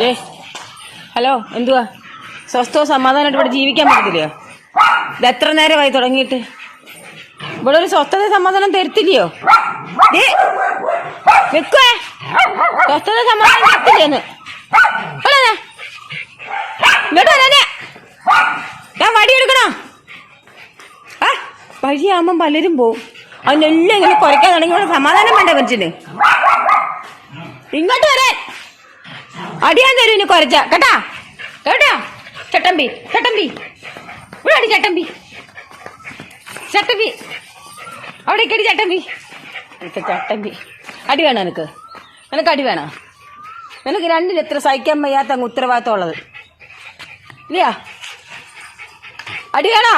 ദേ hello എന്തുവാ? സ്വസ്ഥവും സമാധാനമായിട്ട് ഇവിടെ ജീവിക്കാൻ പറ്റത്തില്ലയോ? ഇത് എത്ര നേരമായി തുടങ്ങിയിട്ട്? ഇവിടെ ഒരു സ്വസ്ഥത സമാധാനം തരത്തില്ലയോ? ദേ, നിക്കുവേ. സ്വസ്ഥത സമാധാനം തരത്തില്ലെന്ന് ഞാൻ വടി എടുക്കണോ ആ വഴിയാകുമ്പം പലരും പോവും. അതിനെല്ലാം ഇങ്ങനെ കുറയ്ക്കാൻ തുടങ്ങി സമാധാനം വേണ്ട മനുഷ്യന്. ഇങ്ങോട്ട് വരാൻ. അടിയാൻ തരും ഇനി കുറച്ച കേട്ടാ? കേട്ടോ? ചട്ടമ്പി ചട്ടമ്പി. ഇവിടെ അടി ചട്ടമ്പി. ചട്ടമ്പി. അവിടെ അടി ചട്ടമ്പി. ചട്ടമ്പി. അടി വേണോ നിനക്ക്? നിനക്ക് അടി വേണോ? നിനക്ക് രണ്ടിന് എത്ര സഹിക്കാൻ വയ്യാത്ത അങ്ങ് ഉത്തരവാദിത്തം ഉള്ളത് ഇല്ലയാ? അടി വേണോ?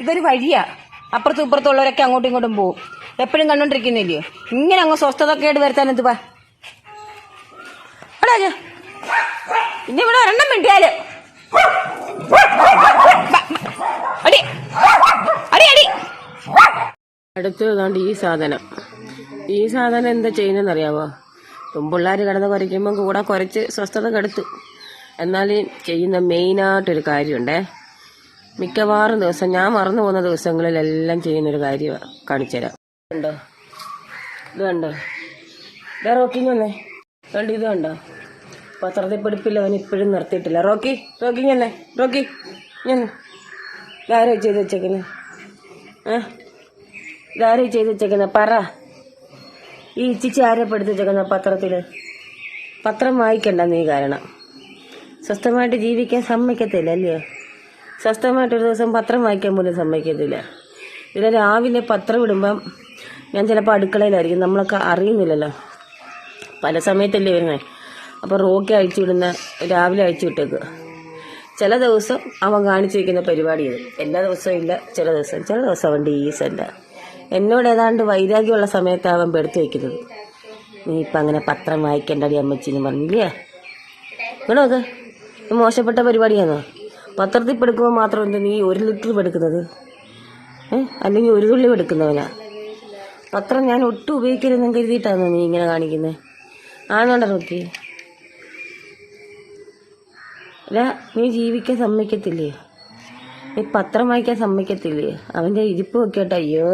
ഇതൊരു വഴിയാ. അപ്പുറത്തും ഇപ്പുറത്തുള്ളവരൊക്കെ അങ്ങോട്ടും ഇങ്ങോട്ടും പോവും എപ്പോഴും കണ്ടോണ്ടിരിക്കുന്നില്ലയോ? ഇങ്ങനെ അങ്ങ് സ്വസ്ഥതക്കേട് വരുത്താൻ എന്ത് പാ പിന്നെ ഇവിടെ ഒരെണ്ണം മിണ്ടിയാൽ. അടി. അടി അടി. അടുത്തതാണ്ട് ഈ സാധനം. ഈ സാധനം എന്താ ചെയ്യുന്നതെന്ന് അറിയാവോ പെൺപിള്ളേർ കിടന്ന് കുരയ്ക്കുമ്പോൾ കൂടെ കുറച്ച് സ്വസ്ഥത കെടുത്തു. എന്നാൽ ചെയ്യുന്ന മെയിനായിട്ടൊരു കാര്യമുണ്ടേ. മിക്കവാറും ദിവസം ഞാൻ മറന്നു പോകുന്ന ദിവസങ്ങളിലെല്ലാം ചെയ്യുന്നൊരു കാര്യമാണ് കാണിച്ചുതരാം. ഉണ്ടോ ഇത് കണ്ടോ ഇതാ റോക്കിങ് വന്നേ. കണ്ടോ ഇത് കണ്ടോ പത്രത്തിൽ പഠിപ്പില്ല അവൻ ഇപ്പോഴും നിർത്തിയിട്ടില്ല. റോക്കി റോക്കി ഞന്നെ റോക്കി ഞാൻ ഇതാരോ ചെയ്ത് വെച്ചേക്കുന്നത് ഏ? ഇതാരോ ചെയ്ത് വെച്ചേക്കുന്നത് പറ. ഈ ഇച്ചിച്ച് ആരെ പെടുത്ത് വെച്ചേക്കുന്ന പത്രത്തിൽ പത്രം വായിക്കണ്ട നീ കാരണം. സ്വസ്ഥമായിട്ട് ജീവിക്കാൻ സമ്മതിക്കത്തില്ല അല്ലയോ? സ്വസ്ഥമായിട്ടൊരു ദിവസം പത്രം വായിക്കാൻ പോലും സമ്മതിക്കത്തില്ല. ഇതിൽ രാവിലെ പത്രം ഇടുമ്പം ഞാൻ ചിലപ്പോൾ അടുക്കളയിലായിരിക്കും. നമ്മളൊക്കെ അറിയുന്നില്ലല്ലോ. പല സമയത്തല്ലേ വരുന്നത് അപ്പോൾ റോക്കി അഴിച്ചു വിടുന്ന രാവിലെ അഴിച്ചു വിട്ടേക്ക്. ചില ദിവസം അവൻ കാണിച്ചു വയ്ക്കുന്ന പരിപാടി ഇത്. എല്ലാ ദിവസവും ഇല്ല ചില ദിവസം ചില ദിവസം അവൻ ഡീസന്റ് എന്നോട് ഏതാണ്ട് വൈരാഗ്യമുള്ള സമയത്താണ് അവൻ പെടുത്തു വയ്ക്കുന്നത് നീ ഇപ്പം അങ്ങനെ പത്രം വായിക്കേണ്ടടി അമ്മച്ചിന്ന് പറഞ്ഞില്ലേ? ഇങ്ങനെ നോക്ക്. മോശപ്പെട്ട പരിപാടിയാണോ പത്രത്തിൽ പെടുക്കുമ്പോൾ മാത്രം എന്താ നീ ഒരു ലിറ്റർ പെടുക്കുന്നത്? അല്ലെങ്കിൽ ഒരു തുള്ളി പെടുക്കുന്നവനാ? പത്രം ഞാൻ ഒട്ടും ഉപയോഗിക്കരുതെന്ന് കരുതിയിട്ടാണോ നീ ഇങ്ങനെ കാണിക്കുന്നത് ആണോണ്ടോ നോക്കി അല്ല നീ ജീവിക്കാൻ സമ്മതിക്കത്തില്ലേ? നീ പത്രം വായിക്കാൻ സമ്മതിക്കത്തില്ലേ? അവന്റെ ഇരിപ്പ് നോക്കിയിട്ട് അയ്യോ.